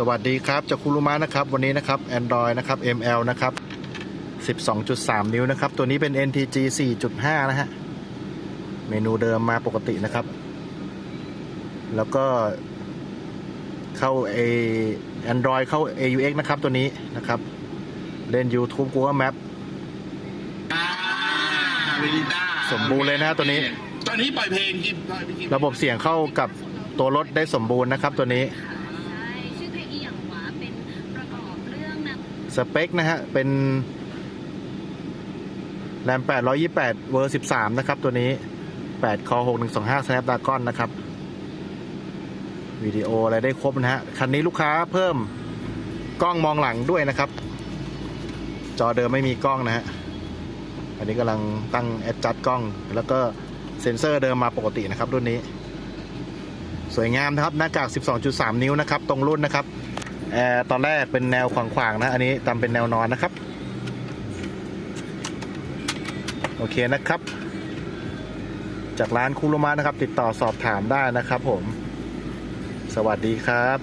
สวัสดีครับจากคุรุมะนะครับ วันนี้นะครับ Android นะครับ ML นะครับ 12.3 นิ้วนะครับ ตัวนี้เป็น NTG 4.5 นะฮะ เมนูเดิมมาปกตินะครับ แล้วก็เข้า A Android เข้า AUX นะครับตัวนี้นะครับ เล่น YouTube Google Map เวลิต้าสมบูรณ์เลยนะตัวนี้ ตอนนี้ปล่อยเพลงที่ปล่อยไปกี่ระบบเสียงเข้ากับตัวรถได้สมบูรณ์นะครับตัวนี้ สเปคนะฮะ เป็นแรม828 เวอร์ 13 นะครับ ตัวนี้ 8 คอ 6125 Snapdragon นะครับ วิดีโออะไรได้ครบนะฮะ คันนี้ลูกค้าเพิ่มกล้องมองหลังด้วยนะครับ จอเดิมไม่มีกล้องนะฮะ อันนี้กำลังตั้งแอดจัดกล้อง แล้วก็เซ็นเซอร์เดิมมาปกตินะครับรุ่นนี้ สวยงามนะครับ หน้ากาก 12.3 นิ้วนะครับ ตรงรุ่นนะครับ แอร์ตอนแรกเป็นแนวขวางๆนะ อันนี้ทำเป็นแนวนอนนะครับ โอเคนะครับ จากร้านคูโรมานะครับ ติดต่อสอบถามได้นะครับผม สวัสดีครับ